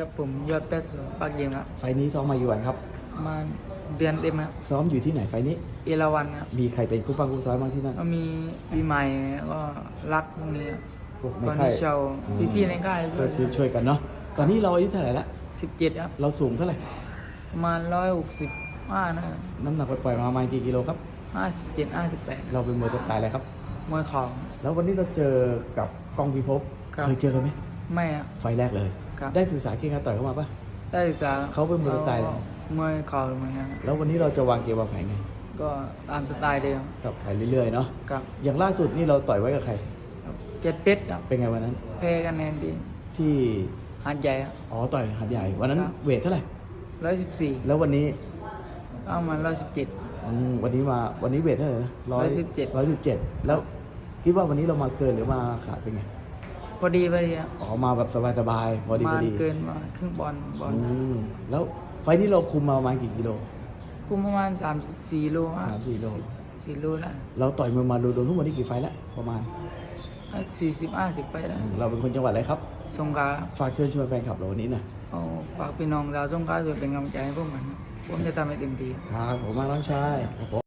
ครับผมยอดแปดสองปากเยิมครับไฟล์นี้ซ้อมมาอยู่วันครับประมาณเดือนเต็มครับซ้อมอยู่ที่ไหนไฟล์นี้ เอราวันครับ มีใครเป็นคู่ปั้งคู่ซ้อมบ้างที่นั่นก็มีปีใหม่ก็รักพวกนี้ครับพวกในก่อนค่าที่ยเชาอืมพี่ๆในค่ายก็ช่วยช่วยกันเนาะตอนนี้เราอายุเท่าไหร่ละสิบเจ็ดครับ เราสูงเท่าไหร่ประมาณร้อยหกสิบห้านะน้ำหนักปล่อยๆมาประมาณกี่กิโลครับห้าสิบเจ็ดห้าสิบแปดเราเป็นมวยตัวตายอะไรครับมวยเของแล้ววันนี้เราเจอกับกล้องพิภพครับเคยเจอกันไหมไม่ครับไฟล์แรกเลย ครับ ได้ศึกษาเก่งการต่อยเข้ามาปะได้ศึกษาเขาเป็นมวยสไตล์อะไรมวยเข่าเหมือนกันครับแล้ววันนี้เราจะวางเกมวางแผนไงก็ตามสไตล์เดิมครับไปเรื่อยๆเนาะครับอย่างล่าสุดนี่เราต่อยไว้กับใครครับเจ็ดเป็ดครับเป็นไงวันนั้นแพ้คะแนนที่ที่หาดใหญ่ครับ อ๋อต่อยหัดใหญ่วันนั้นครับ เวทเท่าไหร่ร้อยสิบสี่แล้ววันนี้เอามาร้อยสิบเจ็ด อืมวันนี้มาวันนี้เวทเท่าไหร่นะ117 ร้อยสิบเจ็ดแล้วคิดว่าวันนี้เรามาเกินหรือมาขาดเป็นไง พอดีพอดีครับอ๋อมาแบบสบายๆพอดีมาพอดีเกินมาครึ่งบอลบอลอืมแล้วไฟล์นี้เราคุมมาประมาณกี่กิโลคุมประมาณสามสี่โลครับสามสี่โลสี่โลละเราต่อยมามาโดนๆทั้งหมดนี่กี่ไฟล์แล้วประมาณสี่สิบห้าสิบไฟแล้วอืมเราเป็นคนจังหวัดอะไรครับสงขลาฝากเชิญชวนแฟนคลับเราวันนี้หน่อยเอาฝากพี่น้องชาวสงขลาช่วยเป็นกำลังใจให้พวกมันครับผมจะทำให้เต็มที่ครับผมมากน้องชายครับผม